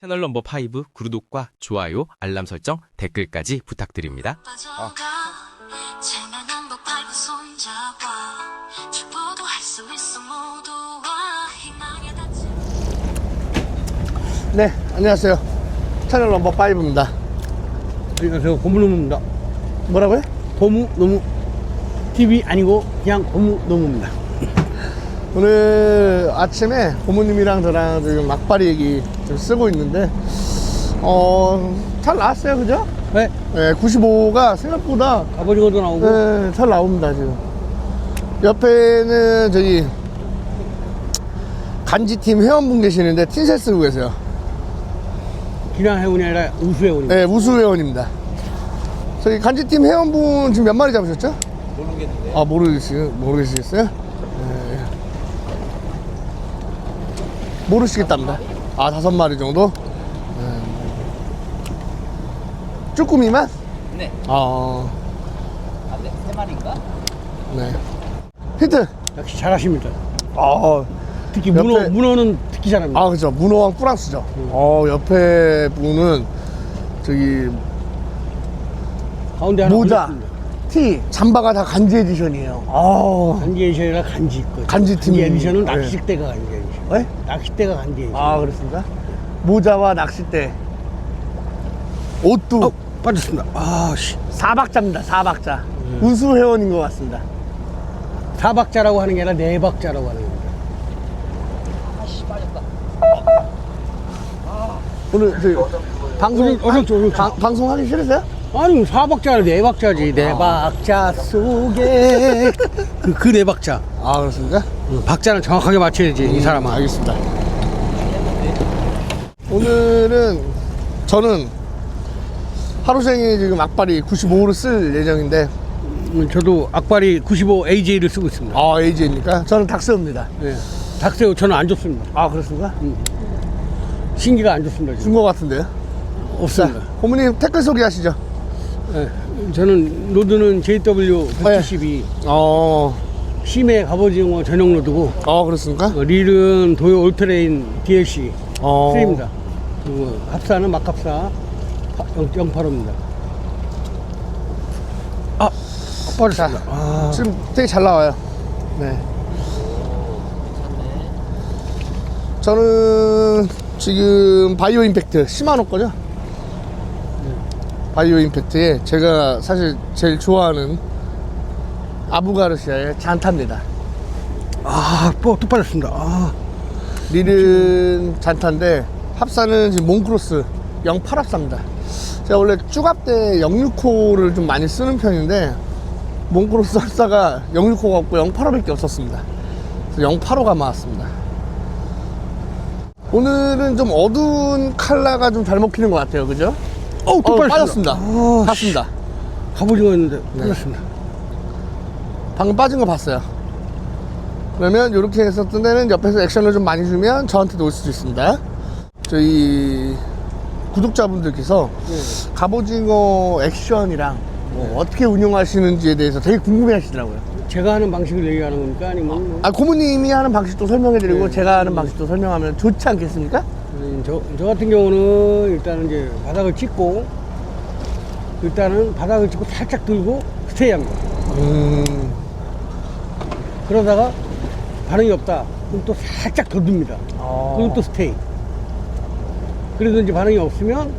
채널 넘버 5 구독과 좋아요, 알람 설정, 댓글까지 부탁드립니다. 빠져가 채널 넘버 5 손잡아 축복도 할수 있어 모두와 희망에 닿지 네, 안녕하세요. 채널 넘버 5입니다. 안녕하세요. 고무노무입니다. 뭐라고요? 고무노무 TV 아니고 그냥 고무노무입니다. 오늘 아침에 고모님이랑 저랑 지금 막바리 얘기 좀 쓰고 있는데, 어, 잘 나왔어요, 그죠? 네. 네, 95가 생각보다 갑오징어도 나오고 네, 잘 나옵니다, 지금. 옆에는 저기 간지팀 회원분 계시는데 틴셋 쓰고 계세요. 기란 해운이 아니라 우수 해운입니다. 네, 우수 회원입니다. 저희 간지팀 회원분 지금 몇 마리 잡으셨죠? 모르겠는데. 아, 모르겠어요? 모르겠어요? 모르시겠답니다. 아, 다섯 마리 정도? 네. 쭈꾸미만? 네. 아, 아, 네, 세 마리인가? 네. 히트! 역시 잘하십니다. 아, 특히 옆에- 문어, 문어는 특히 잘합니다. 아, 그죠. 문어왕 프랑스죠. 어, 옆에 분은 저기 가운데 하나 모자, 올렸습니다. 티, 잠바가 다 간지 에디션이에요. 아, 간지 에디션이라 간지 간지 팀. 간지 에디션은 네. 낚싯대가 간지 에디션. 네? 낚싯대가 간지 에디션. 아 그렇습니까? 모자와 낚싯대 옷도 어, 빠졌습니다. 아, 씨. 사박자입니다 사박자 우수 회원인 것 같습니다 사박자라고 하는 게 아니라 네박자라고 하는 겁니다. 아씨, 빠졌다. 오늘 저희 방송? 방, 방송하기 싫으세요? 아니 사박자는 네박자지. 네 박자 속에 그, 그 네 박자. 아 그렇습니까? 응, 박자는 정확하게 맞춰야지 이 사람아. 알겠습니다 오늘은 저는 하루 종일 지금 악발이 95를 쓸 예정인데 음, 저도 악바리 95 AJ를 쓰고 있습니다. 아 AJ입니까? 저는 닥스입니다 네. 닭새우 저는 안 좋습니다. 아 그렇습니까? 신기가 안 좋습니다. 지금. 준것 같은데요? 자 없습니다. 고모님 댓글 소개 하시죠 네. 저는 로드는 JW 172 어, 심해 갑오징어 전용 로드고 어 그렇습니까? 어, 릴은 도요 올트레인 DLC 어. 3입니다. 그리고 합사는 막합사 085입니다. 아, 빠졌습니다. 아, 지금 되게 잘 나와요. 네. 저는 지금 바이오 임팩트 시마노 거죠? 네. 바이오 임팩트에 제가 사실 제일 좋아하는 아부가르시아의 잔타입니다. 아, 또, 또 빠졌습니다. 아, 릴은 잔타인데 합사는 지금 몽크로스 08합사입니다. 제가 원래 쭈갑대 065를 좀 많이 쓰는 편인데 몽크로스 합사가 065가 없고 085밖에 없었습니다. 그래서 085가 나왔습니다. 오늘은 좀 어두운 컬러가 좀 잘 먹히는 것 같아요. 그죠? 어, 또 어, 빠졌습니다. 빠졌습니다. 아, 봤습니다. 갑오징어였는데 빠졌습니다. 방금 빠진 거 봤어요. 그러면 이렇게 했었던 데는 옆에서 액션을 좀 많이 주면 저한테도 올 수도 있습니다. 저희 구독자분들께서 갑오징어 액션이랑 뭐 어떻게 운영하시는지에 대해서 되게 궁금해 하시더라고요. 제가 하는 방식을 얘기하는 겁니까? 아니면 뭐, 아, 고모님이 하는 방식도 설명해드리고 제가 하는 방식도 설명하면 좋지 않겠습니까? 음, 저, 저 같은 경우는 일단은 이제 바닥을 찍고 일단은 바닥을 찍고 살짝 들고 스테이 합니다. 음, 그러다가 반응이 없다. 그럼 또 살짝 더 듭니다. 어. 그럼 또 스테이. 그래도 이제 반응이 없으면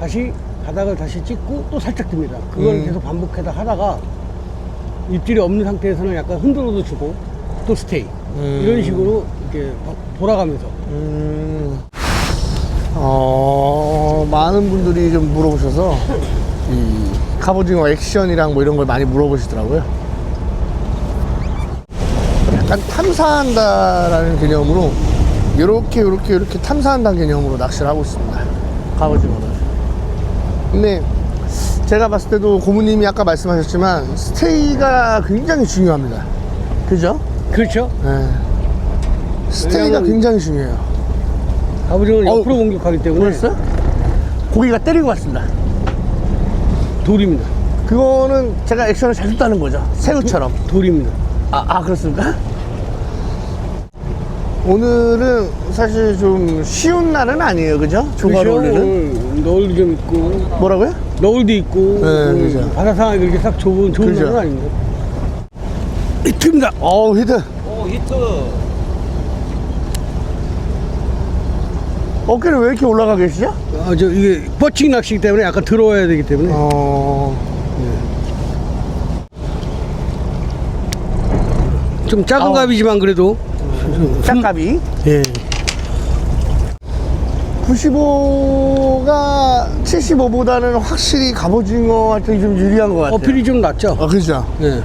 다시 바닥을 다시 찍고 또 살짝 듭니다. 그걸 음. 계속 반복해서 하다가 입질이 없는 상태에서는 약간 흔들어도 주고 또 스테이. 음. 이런 식으로 이렇게 막 돌아가면서 음, 어, 많은 분들이 좀 물어보셔서 이 갑오징어 액션이랑 뭐 이런 걸 많이 물어보시더라고요. 약간 탐사한다라는 개념으로 이렇게 이렇게 이렇게 탐사한다는 개념으로 낚시를 하고 있습니다. 갑오징어를. 근데 제가 봤을 때도 고모님이 아까 말씀하셨지만 스테이가 굉장히 중요합니다. 그죠? 그렇죠? 네. 스테이가 굉장히 중요해요. 갑오징어는 어우, 옆으로 공격하기 때문에 보셨어요? 고기가 때리고 왔습니다. 돌입니다. 그거는 제가 액션을 잘 줬다는 거죠. 새우처럼. 돌입니다. 아, 아 그렇습니까? 오늘은 사실 좀 쉬운 날은 아니에요, 그죠? 조가로. 올리는. 오늘 노을도 좀 있고 뭐라고요? 노을도 있고 네, 그 그죠. 바다 상황이 그렇게 싹 좋은 좋은 그죠. 날은 아닙니다. 히트입니다. 어우, 히트. 오 히트 어깨를 왜 이렇게 올라가 계시죠? 아, 저 이게 뻗치기 낚시기 때문에 약간 들어와야 되기 때문에 어, 좀 작은 아우. 갑이지만 그래도 짝갑이. 예. 95가 75보다는 확실히 갑오징어한테 좀 유리한 것 같아요. 어필이 좀 낫죠. 아, 그죠. 예.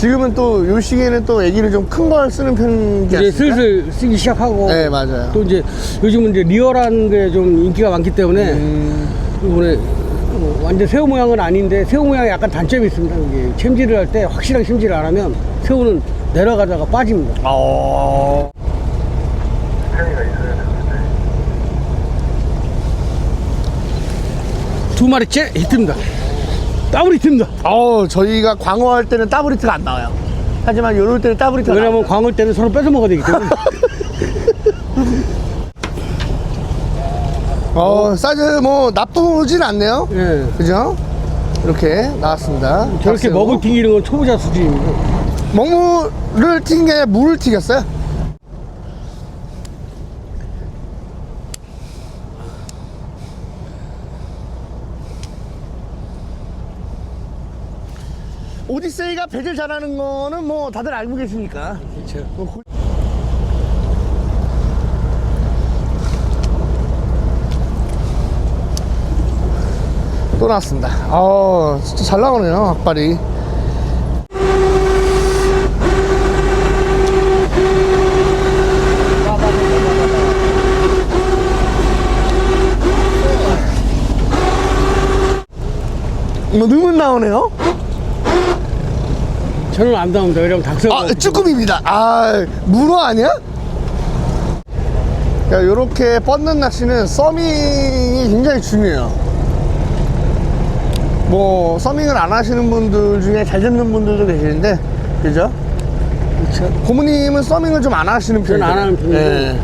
지금은 또 요 시기에는 또 애기를 좀 큰 걸 쓰는 편이지 이제 않습니까? 슬슬 쓰기 시작하고 네, 맞아요. 또 이제 요즘은 이제 리얼한 게 좀 인기가 많기 때문에 음, 이번에 어, 완전 새우 모양은 아닌데 새우 모양에 약간 단점이 있습니다. 이게 챔질을 할 때 확실하게 챔질을 안 하면 새우는 내려가다가 빠집니다. 어. 두 마리째 히트입니다. 더블 히트입니다. 어, 저희가 광어할 때는 더블히트가 안 나와요. 하지만 요럴 때는 더블히트가 왜냐면 나와요. 광어 때는 서로 뺏어 먹어야 되기 때문에. 어, 사이즈 뭐 나쁘진 않네요. 예. 그죠? 이렇게 나왔습니다. 저렇게. 먹을 튕기는 건 초보자 수준입니다. 먹물을 튀긴 게 아니라 물을 튀겼어요. 오디세이가 배질 잘하는 거는 뭐 다들 알고 계시니까. 그렇죠. 뭐 고- 또 나왔습니다. 아, 진짜 잘 나오네요, 악발이. 뭐 능은 나오네요. 저는 안 나옵니다. 왜냐면 닭새우. 아, 쭈꾸미입니다. 아, 문어 아니야? 야, 요렇게 뻗는 낚시는 서밍이 굉장히 중요해요. 뭐, 서밍을 안 하시는 분들 중에 잘 잡는 분들도 계시는데, 그죠? 그렇죠. 고모님은 서밍을 좀 안 하시는 편이에요. 안 하는 편이고. 예.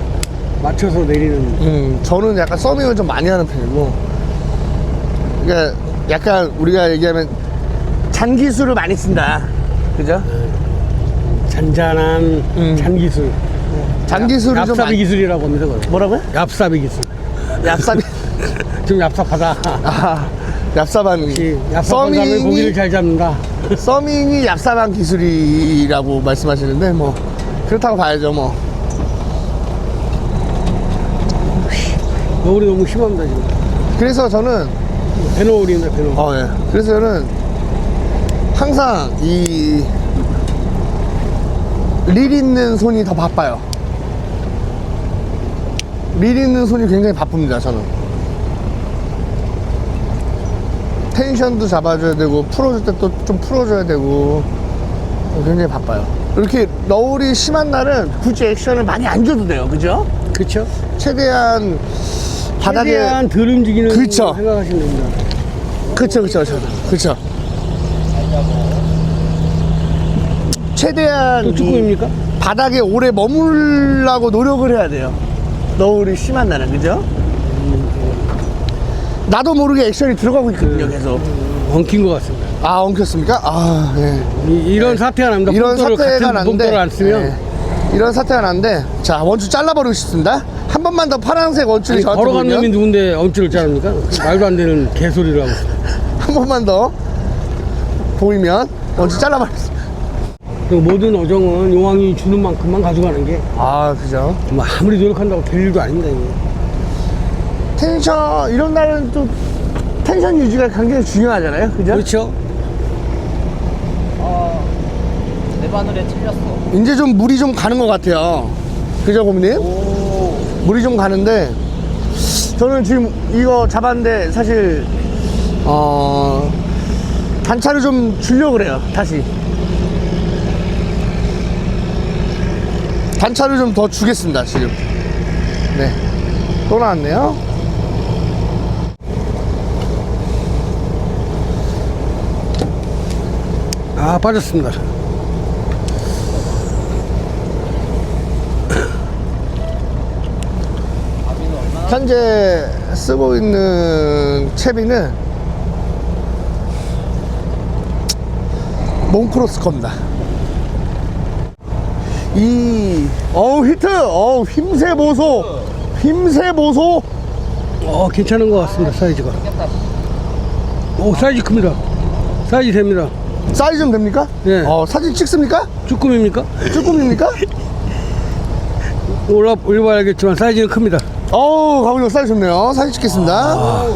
맞춰서 내리는. 음, 저는 약간 서밍을 좀 많이 하는 편이고, 그러니까 약간 우리가 얘기하면 잔기술을 많이 쓴다. 그죠? 잔잔한 음. 잔기술. 잔기술을 좀 얍삽이 많이. 기술이라고 합니다. 그걸. 뭐라고요? 얍삽이 기술. 얍삽이. 좀 얍삽하다. 아, 얍삽한 얍삽한 사람이 고기를 잘 잡는다. 서밍이 얍삽한 기술이라고 말씀하시는데 뭐 그렇다고 봐야죠 뭐 노을이 너무 심합니다, 지금. 그래서 저는 배노을입니다, 배노을. 어, 예. 그래서 저는 항상 이 릴 있는 손이 더 바빠요 릴 있는 손이 굉장히 바쁩니다 저는 텐션도 잡아줘야 되고 풀어줄 때 또 좀 풀어줘야 되고 굉장히 바빠요 이렇게 너울이 심한 날은 굳이 액션을 많이 안 줘도 돼요 그죠? 그쵸? 최대한 바닥에 최대한 덜 움직이는 그쵸. 생각하시면 됩니다. 그쵸 그쵸 그쵸 그쵸 최대한 또이 쭈꾸미입니까? 바닥에 오래 머물라고 노력을 해야 돼요 너울이 심한 날은 그죠? 나도 모르게 액션이 들어가고 있거든요 계속 엉킨 것 같습니다. 아 엉켰습니까? 아 예. 이, 런 사태가 납니다. 이런 사태가 같은 뽕돌을 안 쓰면 예. 이런 사태가 난데 자 원줄 잘라버리고 싶습니다 한 번만 더 파란색 원줄이 아니, 저한테 걸어간 놈이 누군데 엄지를 자릅니까? 말도 안 되는 개소리를 하고 있어요. 한 번만 더 보이면 원줄 잘라버리겠습니다 모든 어종은 용왕이 주는 만큼만 가져가는 게 아 그죠 뭐 아무리 노력한다고 될 일도 아닙니다. 이게. 텐션 이런 날은 또 텐션 유지가 굉장히 중요하잖아요 그죠? 그렇죠? 내 바늘에 틀렸어 이제 좀 물이 좀 가는 것 같아요 그죠 고모님? 오 물이 좀 가는데 저는 지금 이거 잡았는데 사실 어 단차를 좀 주려고 그래요 다시 단차를 좀 더 주겠습니다 지금 네또 나왔네요 아 빠졌습니다. 현재 쓰고 있는 채비는 몽크로스 겁니다. 이, 어우, 히트! 어우, 힘새 보소! 힘새 보소! 어, 괜찮은 것 같습니다, 사이즈가. 오, 사이즈 큽니다. 사이즈 됩니다. 사이즈 는 됩니까? 예. 어, 사진 찍습니까? 쭈꾸미입니까? 쭈꾸미입니까? 올라, 올려봐야겠지만 사이즈는 큽니다. 어우, 가보니 사이즈 좋네요. 사진 찍겠습니다.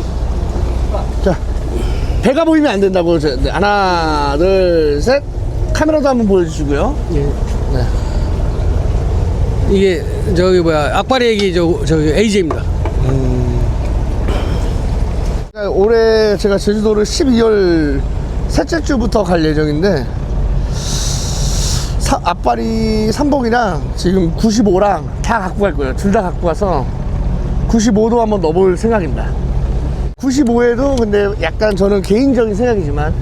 자, 배가 보이면 안 된다고. 저, 네, 하나, 둘, 셋. 카메라도 한번 보여주시고요. 예. 네. 이게, 저기 뭐야, 악바리 얘기, 저, 저기, AJ입니다. 그러니까 올해 제가 제주도를 12월 셋째 주부터 갈 예정인데 사, 앞발이 삼복이랑 지금 95랑 다 갖고 갈 거예요. 둘 다 갖고 가서 95도 한번 넣어볼 생각입니다. 95에도 근데 약간 저는 개인적인 생각이지만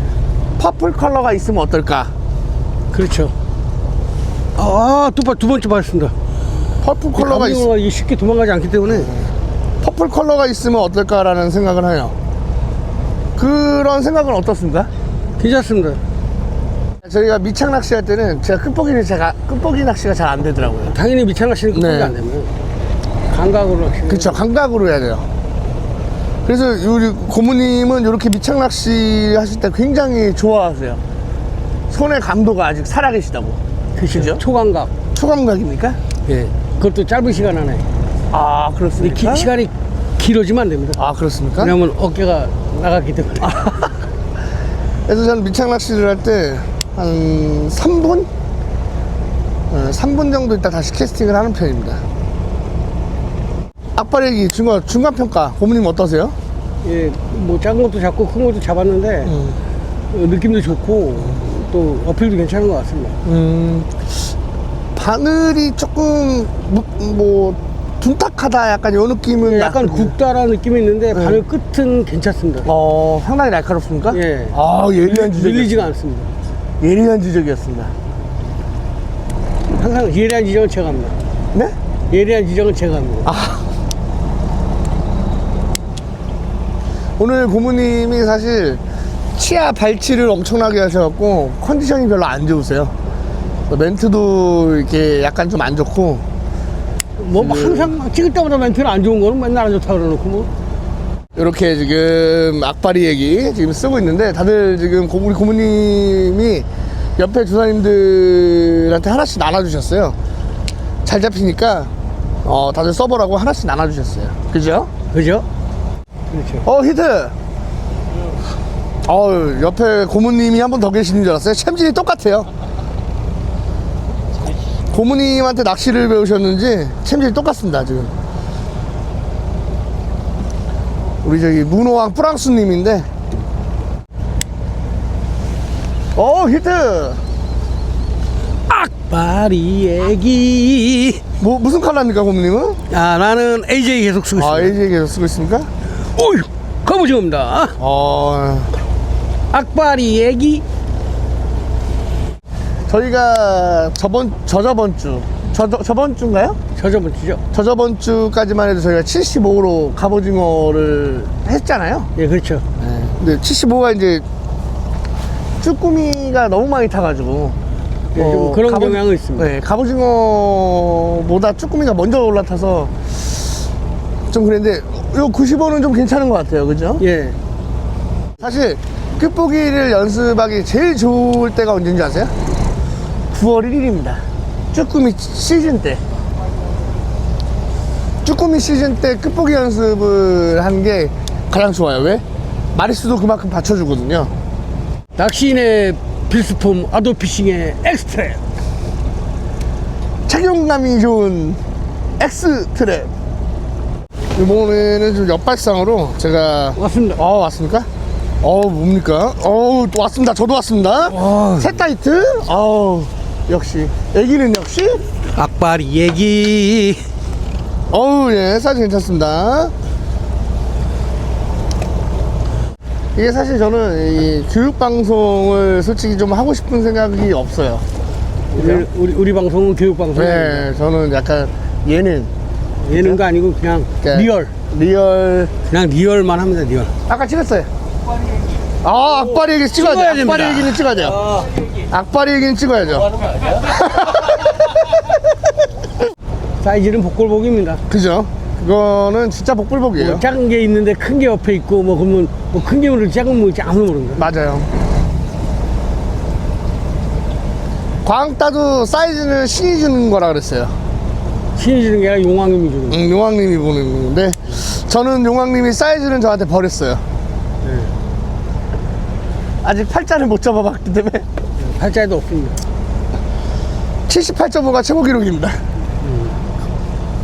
퍼플 컬러가 있으면 어떨까? 그렇죠. 아, 두, 번- 두 번째 봤습니다. 퍼플 컬러가 있, 이게 쉽게 도망가지 않기 때문에 퍼플 컬러가 있으면 어떨까라는 생각을 해요. 그런 생각은 어떻습니까? 괜찮습니다. 저희가 미창 낚시할 때는 제가 끝보기를 제가 끝보기 낚시가 잘 안 되더라고요. 당연히 미창낚시는 그게 네. 안 되면 감각으로 낚시. 그쵸 감각으로 해야 돼요 그래서 우리 고모님은 이렇게 미창 낚시 하실 때 굉장히 좋아하세요 손의 감도가 아직 살아계시다고 그죠? 초감각. 초감각입니까? 예. 그것도 짧은 시간 안에. 아 근데 그렇습니까? 기- 시간이 길어지면 안 됩니다. 아 그렇습니까? 왜냐면 어깨가 나갔기 때문에. 그래서 저는 미창 낚시를 할 때 한 3분? 어, 3분 정도 있다 다시 캐스팅을 하는 편입니다 악바래기 중간, 중간평가 고모님 어떠세요? 예, 뭐 작은 것도 잡고 큰 것도 잡았는데 음. 어, 느낌도 좋고 또 어필도 괜찮은 것 같습니다. 음, 바늘이 조금 무- 뭐 둔탁하다 약간 요 느낌은 예, 약간 나- 굵다라는 느낌이 있는데 네. 바늘 끝은 괜찮습니다. 어 상당히 날카롭습니까? 예. 아 예리한 지적 밀리지가 않습니다. 예리한 지적이었습니다. 항상 예리한 지적은 제가 합니다. 네? 예리한 지적은 제가 합니다. 오늘 고모님이 사실 치아 발치를 엄청나게 하셔갖고 컨디션이 별로 안 좋으세요. 멘트도 이렇게 약간 좀 안 좋고 뭐 항상 찍을 때마다 멘트는 안 좋은 거는 맨날 안 좋다 그러놓고 뭐. 이렇게 지금 악바리 얘기 지금 쓰고 있는데 다들 지금 고- 우리 고모님이 옆에 조사님들한테 하나씩 나눠주셨어요. 잘 잡히니까 어, 다들 써보라고 하나씩 나눠주셨어요. 그죠? 그죠? 그렇죠. 어 히트. 어 옆에 고모님이 한 분 더 계시는 줄 알았어요. 챔질이 똑같아요. 고모님한테 낚시를 배우셨는지 챔질이 똑같습니다 지금. 우리 저기 문호왕 프랑스님인데. 어 히트. 악바리 얘기. 뭐 무슨 컬러입니까 고모님은? 아 나는 AJ 계속 쓰고 아 있습니다. AJ 계속 쓰고 있습니까? 오유 갑오징어입니다. 어. 악바리 얘기. 저희가 저번 저저번 주 저, 저번 주인가요? 저저번 주죠. 저저번 주까지만 해도 저희가 75로 갑오징어를 했잖아요. 예 그렇죠. 근데 75가 이제 쭈꾸미가 너무 많이 타가지고 예, 좀 그런 경향은 있습니다. 네, 갑오징어보다 쭈꾸미가 먼저 올라타서 좀 그랬는데 요 95는 좀 괜찮은 것 같아요, 그죠? 예. 사실 끝보기를 연습하기 제일 좋을 때가 언제인지 아세요? 9월 1일입니다. 쭈꾸미 시즌 때. 쭈꾸미 시즌 때 끝보기 연습을 하는 게 가장 좋아요. 왜? 마리수도 그만큼 받쳐주거든요. 낚시인의 필수품 아도피싱의 엑스트랩. 착용감이 좋은 X 트랩. 이번에는 좀 옆발상으로 제가 왔습니다. 어 왔습니까? 어 뭡니까? 어또 왔습니다. 저도 왔습니다. 와. 셋다이트. 어우 역시 애기는 역시 악바리 얘기. 어우 예 사이즈 괜찮습니다. 이게 사실 저는 이 교육 방송을 솔직히 좀 하고 싶은 생각이 없어요. 우리, 우리, 우리 방송은 교육 방송입니다. 네, 저는 약간 예능 예능도 아니고 그냥 그러니까 리얼. 리얼 그냥 리얼만 합니다, 리얼. 아까 찍었어요. 아, 악바리 얘기 찍어야 찍어야 돼. 악바리. 얘기는 찍어야 돼요. 악바리 얘기는 찍어야죠. 사이즈는 복골복입니다. 그죠? 그거는 진짜 복불복이에요. 뭐 작은 게 있는데 큰 게 옆에 있고 뭐 그러면 뭐 큰 게 모르지 작은 게 모르지 아무도 모르는 거야. 맞아요. 광따도 사이즈는 신이 주는 거라 그랬어요. 신이 주는 게 아니라 용왕님이 주는 거야. 응, 용왕님이 보는 건데 저는 용왕님이 사이즈는 저한테 버렸어요. 네. 아직 팔자를 못 잡아봤기 때문에 팔자에도 없습니다. 78.5가 최고 기록입니다.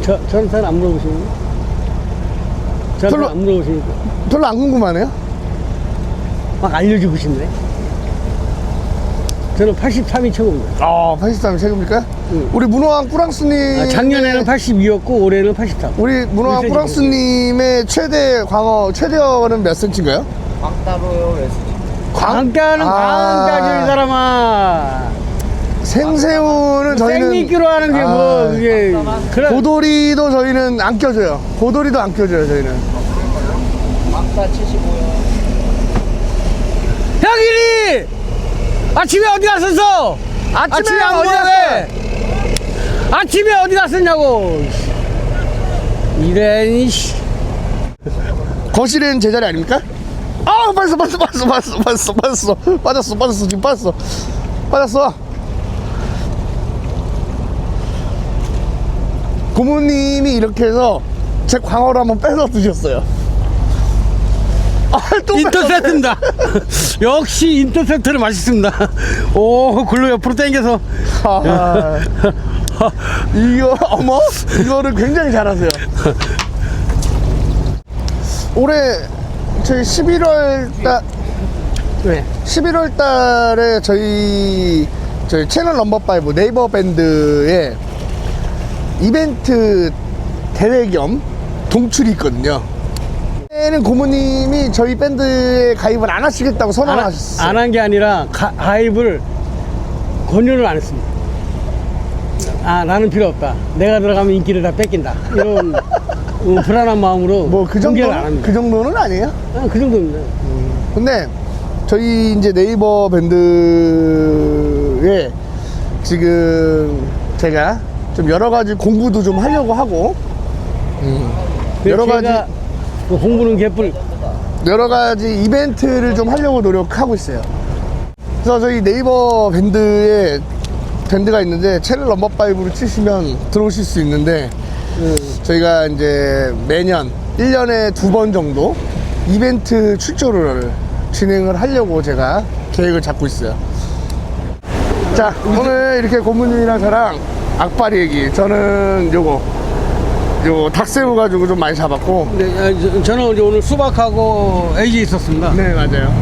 저, 저는 잘 안 물어보시는 거 저는 별로- 안 물어보시니까 별로 안 궁금하네요. 막 알려주고 싶네. 저는 83이 최고입니다. 아, 83이 최고입니까? 응. 우리 문호왕 꾸랑스님 아, 작년에는 82였고 올해는 83. 우리 문호왕 일세지 꾸랑스님의 최대 광어 최대어는 몇 센치인가요? 광따로요 레스. 광가는 아. 광가지 이 사람아. 생새우는 저희는 생미끼로 하는 게 아, 뭐 그게 그래. 고도리도 저희는 안 껴줘요. 고도리도 안 껴줘요 저희는. 광따 75요. 형일이 아침에 어디 갔었어? 아침에 안 어디 왜? 아침에 어디 갔었냐고. 이런 이씨. 거실엔 제자리 아닙니까? 아 빠졌어 빠졌어 빠졌어 빠졌어 빠졌어 빠졌어 빠졌어 빠졌어 지금 빠졌어 빠졌어 고모님이 이렇게 해서 제 광어를 한번 뺏어 드셨어요 아 또 인터셉트입니다. 역시 인터셉트는 맛있습니다. 오, 글로 옆으로 당겨서. 아, 이거 어머 이거를 굉장히 잘하세요. 올해 저희 11월 달 왜? 11월 달에 저희 저희 채널 넘버 5 네이버 밴드에 이벤트 대회 겸 동출이 있거든요. 그때는 고모님이 저희 밴드에 가입을 안 하시겠다고 선언하셨어요. 안 한 게 아니라 가, 가입을 권유를 안 했습니다. 아, 나는 필요 없다. 내가 들어가면 인기를 다 뺏긴다. 이런 어, 불안한 마음으로 뭐그 공개를 안 정도는 합니다. 그 정도는 아니에요. 아, 그 정도입니다. 근데 저희 이제 네이버 밴드에 지금 제가 좀 여러 가지 공부도 좀 하려고 하고 여러 가지 제가 그 홍보는 개뿔 여러 가지 이벤트를 좀 하려고 노력하고 있어요. 그래서 저희 네이버 밴드에 밴드가 있는데 채널 넘버 5로 치시면 들어오실 수 있는데 저희가 이제 매년 1년에 두 번 정도 이벤트 출조를 진행을 하려고 제가 계획을 잡고 있어요. 자, 오늘 이렇게 고모님이랑 저랑 악바리 얘기. 저는 요거, 요 닭새우 가지고 좀 많이 잡았고. 네, 아, 저- 저는 이제 오늘 수박하고 애기 있었습니다. 네, 맞아요.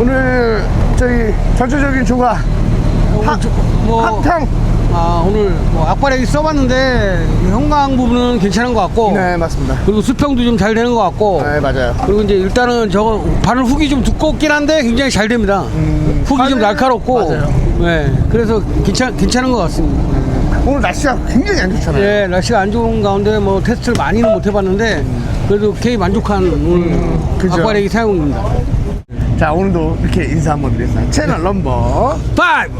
오늘 저희 전체적인 조가 하- 뭐, 한탕. 아, 오늘 뭐 악바래기 써봤는데 형광 부분은 괜찮은 것 같고 네, 맞습니다. 그리고 수평도 좀 잘 되는 것 같고 네, 맞아요. 그리고 이제 일단은 저거 바늘 훅이 좀 두껍긴 한데 굉장히 잘 됩니다. 훅이 좀 날카롭고 맞아요. 네, 그래서 괜찮 괜찮은 것 같습니다. 오늘 날씨가 굉장히 안 좋잖아요. 예, 날씨가 안 좋은 가운데 뭐 테스트를 많이는 못 해봤는데 그래도 굉장히 만족한 오늘 그죠. 악바래기 사용입니다. 자, 오늘도 이렇게 인사 한번 드렸어요. 채널 넘버 파이브